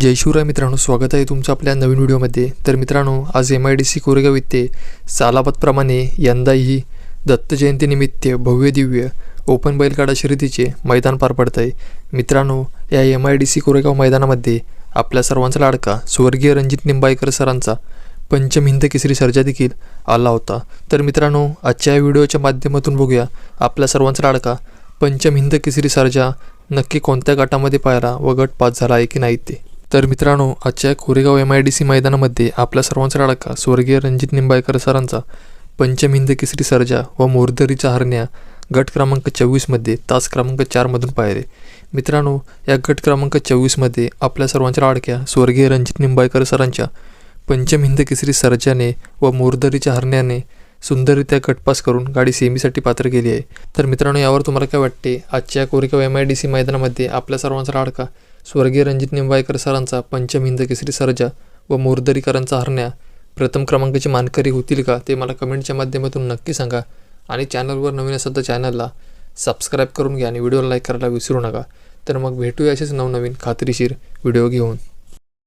जय शिवराय मित्रांनो स्वागत आहे तुमचं आपल्या नवीन व्हिडिओमध्ये. तर मित्रांनो आज M I D C Koregaon येथे सालाबतप्रमाणे यंदाही दत्त जयंतीनिमित्त भव्य दिव्य ओपन बैलगाडा शर्यतीचे मैदान पार पडत आहे मित्रांनो या M I D C Koregaon मैदानामध्ये आपल्या सर्वांचा लाडका स्वर्गीय रणजित निंबाळकर सरांचा पंचमहिंद केसरी सर्जा देखील आला होता. तर मित्रांनो आजच्या या व्हिडिओच्या माध्यमातून बघूया आपल्या सर्वांचा लाडका पंचमहिंद केसरी सर्जा नक्की कोणत्या गटामध्ये पाहिला व गट पास झाला आहे की नाही ते. तर मित्रांनो आजच्या Koregaon M I D C मैदानामध्ये आपल्या सर्वांचा लाडका स्वर्गीय रणजित निंबाळकर सरांचा पंचमहिंद केसरी सर्जा व मोरदरीचा हरण्या गट क्रमांक चोवीसमध्ये तास क्रमांक चारमधून पाहिले मित्रांनो या गट क्रमांक चोवीसमध्ये आपल्या सर्वांच्या लाडक्या स्वर्गीय रणजित निंबाळकर सरांच्या पंचम हिंद केसरी सर्जाने व मोरदरीच्या हरण्याने सुंदररित्या गटपास करून गाडी सेमीसाठी पात्र केली आहे. तर मित्रांनो यावर तुम्हाला काय वाटते? आजच्या Koregaon M I D C मैदानामध्ये आपल्या सर्वांचा लाडका स्वर्गीय रणजित निंबाळकर सरांचा पंचम हिंद केसरी सर्जा व मोरदरीकरांचा हरण्या प्रथम क्रमांकाचे मानकरी होतील का ते मला कमेंटच्या माध्यमातून नक्की सांगा. आणि चॅनलवर नवीन असाल तर चॅनलला सबस्क्राईब करून घ्या आणि व्हिडिओला लाईक करायला विसरू नका. तर मग भेटूया असेच नवनवीन खात्रीशीर व्हिडिओ घेऊन.